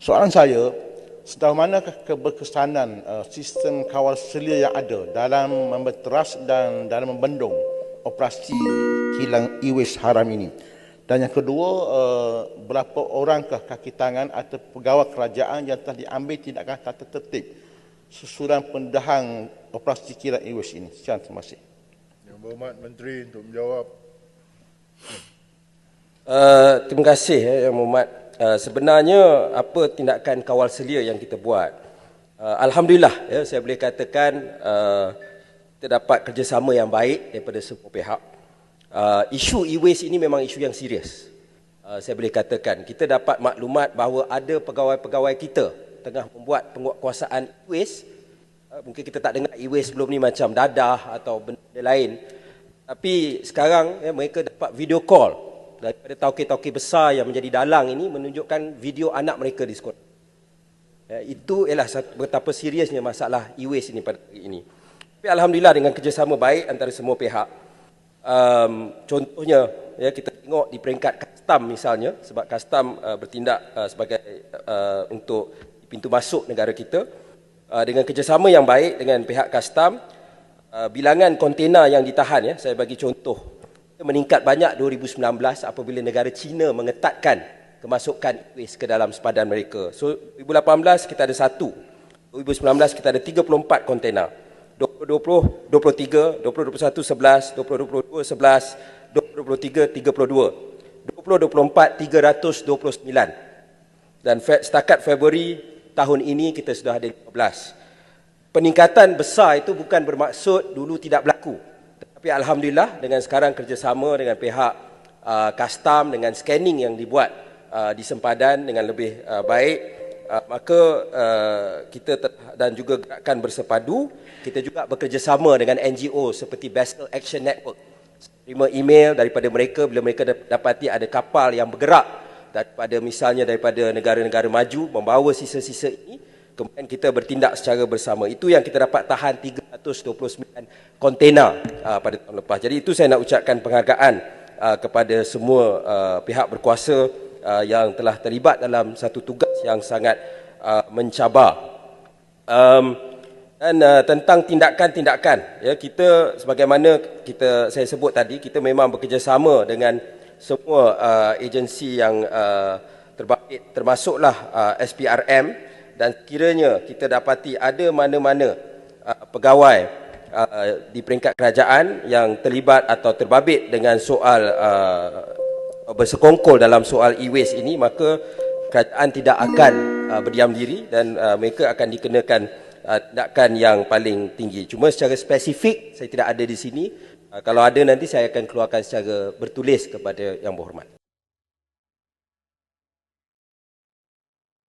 Soalan saya, sejauh manakah keberkesanan uh, sistem kawal selia yang ada dalam membeteras dan dalam membendung operasi hilang e-waste haram ini? Dan yang kedua, uh, berapa orangkah kaki tangan atau pegawai kerajaan yang telah diambil tindakan tata tertib susulan pendedahan operasi kilang e-waste ini? Sekian, terima kasih. Yang Berhormat Menteri untuk menjawab. Uh, terima kasih eh, Yang Berhormat. Uh, sebenarnya apa tindakan kawal selia yang kita buat? Uh, Alhamdulillah ya, saya boleh katakan uh, kita dapat kerjasama yang baik daripada semua pihak. Uh, isu e-waste ini memang isu yang serius. Uh, saya boleh katakan kita dapat maklumat bahawa ada pegawai-pegawai kita tengah membuat penguatkuasaan e-waste. Uh, mungkin kita tak dengar e-waste sebelum ni macam dadah atau benda lain. Tapi sekarang ya, mereka dapat video call daripada tauke-tauke besar yang menjadi dalang ini menunjukkan video anak mereka di sekolah. Ya, itu ialah betapa seriusnya masalah e-waste ini pada hari ini. Tapi Alhamdulillah dengan kerjasama baik antara semua pihak. Um, contohnya ya kita tengok di peringkat custom misalnya sebab custom uh, bertindak uh, sebagai uh, untuk pintu masuk negara kita uh, dengan kerjasama yang baik dengan pihak custom uh, bilangan kontena yang ditahan ya saya bagi contoh meningkat banyak 2019 apabila negara China mengetatkan kemasukan waste ke dalam sepadan mereka. So 2018 kita ada satu. 2019 kita ada 34 kontena. 2020 23, 2021 11, 2022 11, 2023 32. 2024 329. Dan setakat Februari tahun ini kita sudah ada 15. Peningkatan besar itu bukan bermaksud dulu tidak berlaku. Tapi Alhamdulillah dengan sekarang kerjasama dengan pihak uh, custom dengan scanning yang dibuat uh, di sempadan dengan lebih uh, baik uh, maka uh, kita ter- dan juga gerakan bersepadu kita juga bekerjasama dengan NGO seperti Vessel Action Network. Terima email daripada mereka bila mereka dap- dapati ada kapal yang bergerak daripada misalnya daripada negara-negara maju membawa sisa-sisa ini kemudian kita bertindak secara bersama. Itu yang kita dapat tahan 329 kontena uh, pada tahun lepas. Jadi itu saya nak ucapkan penghargaan uh, kepada semua uh, pihak berkuasa uh, yang telah terlibat dalam satu tugas yang sangat uh, mencabar. Um, dan uh, tentang tindakan-tindakan ya kita sebagaimana kita saya sebut tadi kita memang bekerjasama dengan semua uh, agensi yang uh, terbabit termasuklah uh, SPRM dan kiranya kita dapati ada mana-mana uh, pegawai uh, di peringkat kerajaan yang terlibat atau terbabit dengan soal uh, bersekongkol dalam soal e-waste ini maka kerajaan tidak akan uh, berdiam diri dan uh, mereka akan dikenakan uh, tindakan yang paling tinggi. Cuma secara spesifik saya tidak ada di sini. Uh, kalau ada nanti saya akan keluarkan secara bertulis kepada yang berhormat.